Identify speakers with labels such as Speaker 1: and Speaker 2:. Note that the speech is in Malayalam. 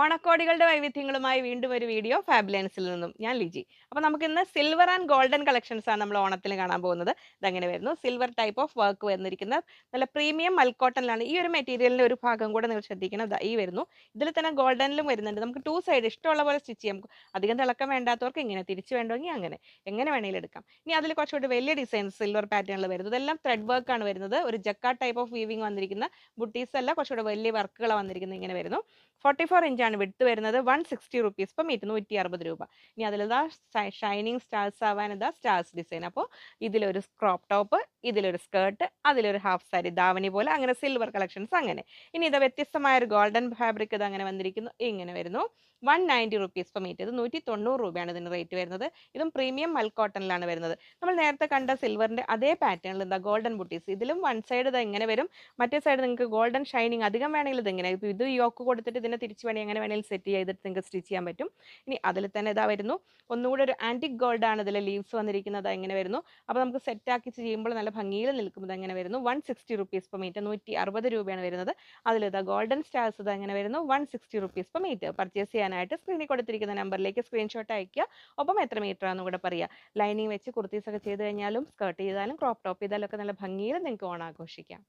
Speaker 1: ഓണക്കോടികളുടെ വൈവിധ്യങ്ങളുമായി വീണ്ടും ഒരു വീഡിയോ ഫാബുലൻസിൽ നിന്നും ഞാൻ ലിജി. അപ്പോൾ നമുക്ക് ഇന്ന് സിൽവർ ആൻഡ് ഗോൾഡൻ കളക്ഷൻസ് ആണ് നമ്മൾ ഓണത്തിന് കാണാൻ പോകുന്നത്. ഇതങ്ങനെ വരുന്നു? സിൽവർ ടൈപ്പ് ഓഫ് വർക്ക് വന്നിരിക്കുന്ന നല്ല പ്രീമിയം മൽക്കോട്ടനിലാണ് ഈ ഒരു മെറ്റീരിയലിന്റെ ഒരു ഭാഗം കൂടെ നിങ്ങൾ ശ്രദ്ധിക്കണം. ഈ വരുന്നു. ഇതിൽ തന്നെ ഗോൾഡനിലും വരുന്നുണ്ട്. നമുക്ക് ടു സൈഡ് ഇഷ്ടമുള്ള പോലെ സ്റ്റിച്ച് ചെയ്യാം. അധികം തിളക്കം വേണ്ടാത്തവർക്ക് ഇങ്ങനെ തിരിച്ചു വേണ്ടെങ്കിൽ അങ്ങനെ. എങ്ങനെ വേണമെങ്കിലും എടുക്കാം. ഇനി അതിൽ കുറച്ചുകൂടി വലിയ ഡിസൈൻസ് സിൽവർ പാറ്റേണിൽ വരുന്നത് ഇതെല്ലാം ത്രെഡ് വർക്ക് ആണ് വരുന്നത്. ഒരു ജക്കാ ടൈപ്പ് ഓഫ് വീവിംഗ് വന്നിരിക്കുന്ന ബുട്ടീസ് അല്ല കുറച്ചുകൂടി വലിയ വർക്കുകളാണ് വന്നിരിക്കുന്നത്. ഇങ്ങനെ വരുന്നു. ഫോർട്ടി ഫോർ വിടുത്ത് വരുന്നത് വൺ സിക്സ്റ്റി റുപ്പീസ് ഇപ്പം ഇരുന്നൂറ്റി അറുപത് രൂപ. ഇനി അതിലിതാ ഷൈനിങ് സ്റ്റാർസ് ആവാൻ ഇതാ സ്റ്റാർസ് ഡിസൈൻ അപ്പോൾ ഇതിലൊരു ക്രോപ്പ് ടോപ്പ് ഇതിലൊരു സ്കേർട്ട് അതിലൊരു ഹാഫ് സാരി ദാവണി പോലെ അങ്ങനെ സിൽവർ കളക്ഷൻസ് അങ്ങനെ. ഇനി ഇത് വ്യത്യസ്തമായ ഒരു ഗോൾഡൻ ഫാബ്രിക് ഇത് അങ്ങനെ വന്നിരിക്കുന്നു. ഇങ്ങനെ വരുന്നു. One ninety rupees per metre. ഇത് നൂറ്റി തൊണ്ണൂറ് രൂപയാണ് ഇതിന് റേറ്റ് വരുന്നത്. ഇതും പ്രീമിയം മൽക്കോട്ടണിലാണ് വരുന്നത്. നമ്മൾ നേരത്തെ കണ്ട സിൽവറിന്റെ അതേ പാറ്റേണിൽ എന്താ ഗോൾഡൻ ബുട്ടീസ്. ഇതിലും വൺ സൈഡ് ഇത് എങ്ങനെ വരും. മറ്റേ സൈഡ് നിങ്ങൾക്ക് ഗോൾഡൻ ഷൈനിങ് അധികം വേണമെങ്കിൽ ഇത് എങ്ങനെ ഇത് യോക്ക് കൊടുത്തിട്ട് ഇതിനെ തിരിച്ച് വേണമെങ്കിൽ എങ്ങനെ വേണമെങ്കിൽ സെറ്റ് ചെയ്തിട്ട് നിങ്ങൾക്ക് സ്റ്റിച്ച് ചെയ്യാൻ പറ്റും. ഇനി അതിൽ തന്നെ ഇതാ വരുന്നു. ഒന്നുകൂടെ ഒരു ആന്റിക് ഗോൾഡാണ് ഇതിൽ ലീവ്സ് വന്നിരിക്കുന്നത്. എങ്ങനെ വരുന്നു. അപ്പോൾ നമുക്ക് സെറ്റ് ആക്കി ചെയ്യുമ്പോൾ നല്ല ഭംഗിയിൽ നിൽക്കുന്നത് എങ്ങനെ വരുന്നു. One sixty rupees per metre നൂറ്റി അറുപത് രൂപയാണ് വരുന്നത്. അതിൽ ഇതാ ഗോൾഡൻ സ്റ്റാർസ് ഇത് എങ്ങനെ വരുന്നു. One sixty rupees per metre purchase ചെയ്യാനായിട്ട് സ്ക്രീനിൽ കൊടുത്തിരിക്കുന്ന നമ്പറിലേക്ക് സ്ക്രീൻഷോട്ട് അയക്കുക ഒപ്പം എത്ര മീറ്റർ ആണെന്ന് കൂടെ പറയുക. ലൈനിങ് വെച്ച് കുർത്തീസ് ഒക്കെ ചെയ്ത് കഴിഞ്ഞാലും സ്കേർട്ട് ചെയ്താലും ക്രോപ്പ് ടോപ്പ് ചെയ്താലും ഒക്കെ നല്ല ഭംഗിയിൽ നിങ്ങൾക്ക് ഓണം ആഘോഷിക്കാം